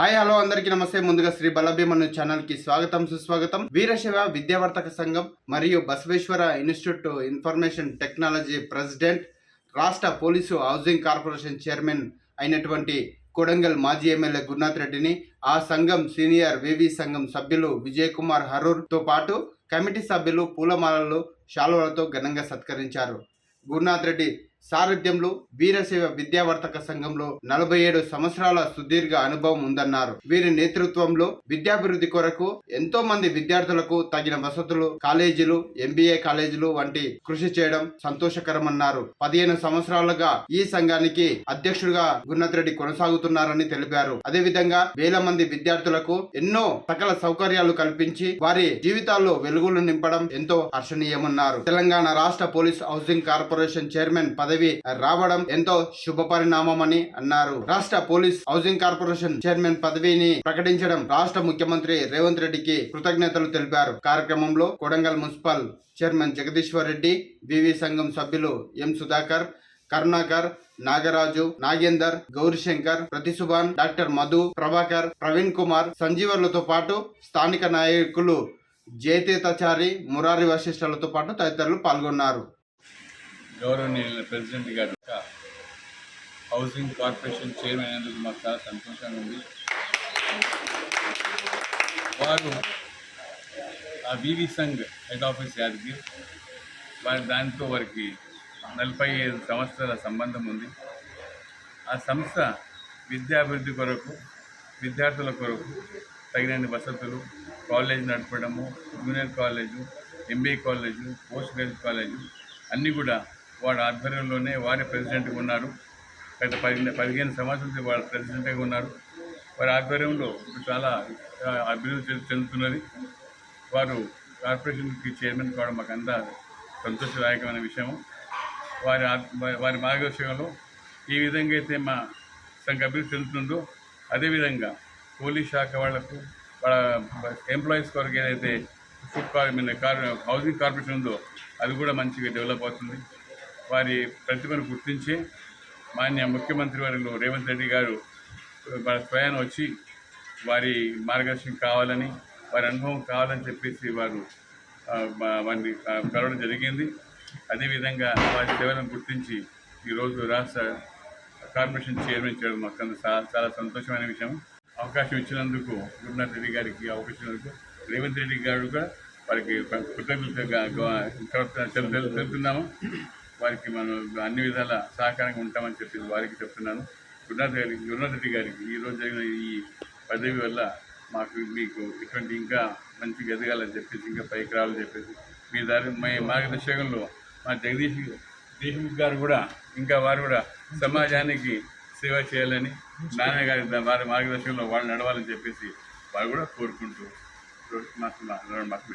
Hi hello అందరికీ నమస్తే. ముందుగా శ్రీ బలభీమను ఛానల్కి స్వాగతం సుస్వాగతం. వీరశైవ విద్యావర్తక సంఘం మరియు Basaveshwara institute information technology president రాష్ట్ర పోలీసు హౌసింగ్ కార్పొరేషన్ చైర్మన్ అయినటువంటి కొడంగల్ మాజీ ఎమ్మెల్యే గురునాథ్ రెడ్డిని ఆ సంఘం సీనియర్ వివి సంఘం సభ్యులు విజయ్ కుమార్ హరూర్తో పాటు కమిటీ సభ్యులు పూలమాలలు శాలువలతో ఘనంగా సత్కరించారు. గురునాథ్ రెడ్డి సారథ్యంలో వీరశైవ విద్యావర్తక సంఘంలో నలభై ఏడు సంవత్సరాల సుదీర్ఘ అనుభవం ఉందన్నారు. వీరి నేతృత్వంలో విద్యాభివృద్ధి కొరకు ఎంతో మంది విద్యార్థులకు తగిన వసతులు కాలేజీలు ఎంబీఏ కాలేజీలు వంటి కృషి చేయడం సంతోషకరమన్నారు. పదిహేను సంవత్సరాలుగా ఈ సంఘానికి అధ్యక్షుడిగా గున్నతిరెడ్డి రెడ్డి కొనసాగుతున్నారని తెలిపారు. అదేవిధంగా వేల మంది విద్యార్థులకు ఎన్నో సకల సౌకర్యాలు కల్పించి వారి జీవితాల్లో వెలుగులు నింపడం ఎంతో హర్షణీయమన్నారు. తెలంగాణ రాష్ట్ర పోలీస్ హౌసింగ్ కార్పొరేషన్ చైర్మన్ పదవి రావడం ఎంతో శుభ పరిణామమని అన్నారు. రాష్ట్ర పోలీస్ హౌసింగ్ కార్పొరేషన్ చైర్మన్ పదవిని ప్రకటించడం రాష్ట్ర ముఖ్యమంత్రి రేవంత్ రెడ్డికి కృతజ్ఞతలు తెలిపారు. కార్యక్రమంలో Kodangal municipal chairman Jagadishwar Reddy V సంఘం సభ్యులు ఎం సుధాకర్ కరుణాకర్ నాగరాజు నాగేందర్ గౌరీశంకర్ ప్రతిసుభాన్ డాక్టర్ మధు ప్రభాకర్ ప్రవీణ్ కుమార్ సంజీవర్లతో పాటు స్థానిక నాయకులు జయతీతాచారి మురారి వశిష్ఠులతో పాటు తదితరులు పాల్గొన్నారు. గౌరవనీయులైన ప్రెసిడెంట్ గారు హౌసింగ్ కార్పొరేషన్ చైర్మన్ అయినందుకు మాకు చాలా సంతోషంగా ఉంది. వారు ఆ వివి సంఘ్ హెడ్ ఆఫీస్ యాదగిరి వారి దానితో వారికి నలభై ఐదు సంవత్సరాల సంబంధం ఉంది. ఆ సంస్థ విద్యాభివృద్ధి కొరకు విద్యార్థుల కొరకు తగినన్ని వసతులు college నడపడము junior college MBA college post graduate college అన్నీ కూడా వాడి ఆధ్వర్యంలోనే వారి ప్రెసిడెంట్గా ఉన్నారు. గత పదిహేను పదిహేను సంవత్సరాల వాళ్ళ ప్రెసిడెంట్గా ఉన్నారు. వారి ఆధ్వర్యంలో ఇప్పుడు చాలా అభివృద్ధి చెందుతున్నది. వారు కార్పొరేషన్కి చైర్మన్ కావడం మాకు అంత సంతోషదాయకమైన విషయము. వారి వారి- మార్గదర్శకంలో ఈ విధంగా అయితే మా సంఘ అభివృద్ధి చెందుతుందో అదేవిధంగా పోలీస్ శాఖ వాళ్ళకు వాళ్ళ ఎంప్లాయీస్ కొరకు ఏదైతే food car car housing corporation ఉందో అది కూడా మంచిగా డెవలప్ అవుతుంది. వారి ప్రతిభను గుర్తించి మాన్య ముఖ్యమంత్రి వారిలో రేవంత్ రెడ్డి గారు మన స్వయాన వచ్చి వారి మార్గదర్శనం కావాలని వారి అనుభవం కావాలని చెప్పేసి వారు వారిని కలవడం జరిగింది. అదేవిధంగా వారి సేవలను గుర్తించి ఈరోజు రాష్ట్ర కార్పొరేషన్ చైర్మన్ చేయడం మాకు అంత చాలా చాలా సంతోషమైన విషయం. అవకాశం ఇచ్చినందుకు గురునాథ్ రెడ్డి గారికి అవకాశం ఇచ్చినందుకు రేవంత్ రెడ్డి గారు కూడా వారికి కృతజ్ఞతగా తెలుపుతున్నాము. వారికి మనం అన్ని విధాల సహకారంగా ఉంటామని చెప్పి వారికి చెప్తున్నాను. గురునాథ్ గారికి గురునాథ్ రెడ్డి గారికి ఈరోజు జరిగిన ఈ పదవి వల్ల మాకు మీకు ఇటువంటి ఇంకా మంచి ఎదగాలని చెప్పేసి ఇంకా పైకి రావాలని చెప్పేసి మీ దారి మీ మార్గదర్శకంలో మా జగదీష్ దేశముఖ్ గారు కూడా ఇంకా వారు కూడా సమాజానికి సేవ చేయాలని నాన్న గారి వారి మార్గదర్శకంలో వాళ్ళు నడవాలని చెప్పేసి వారు కూడా కోరుకుంటూ మాకు మాకు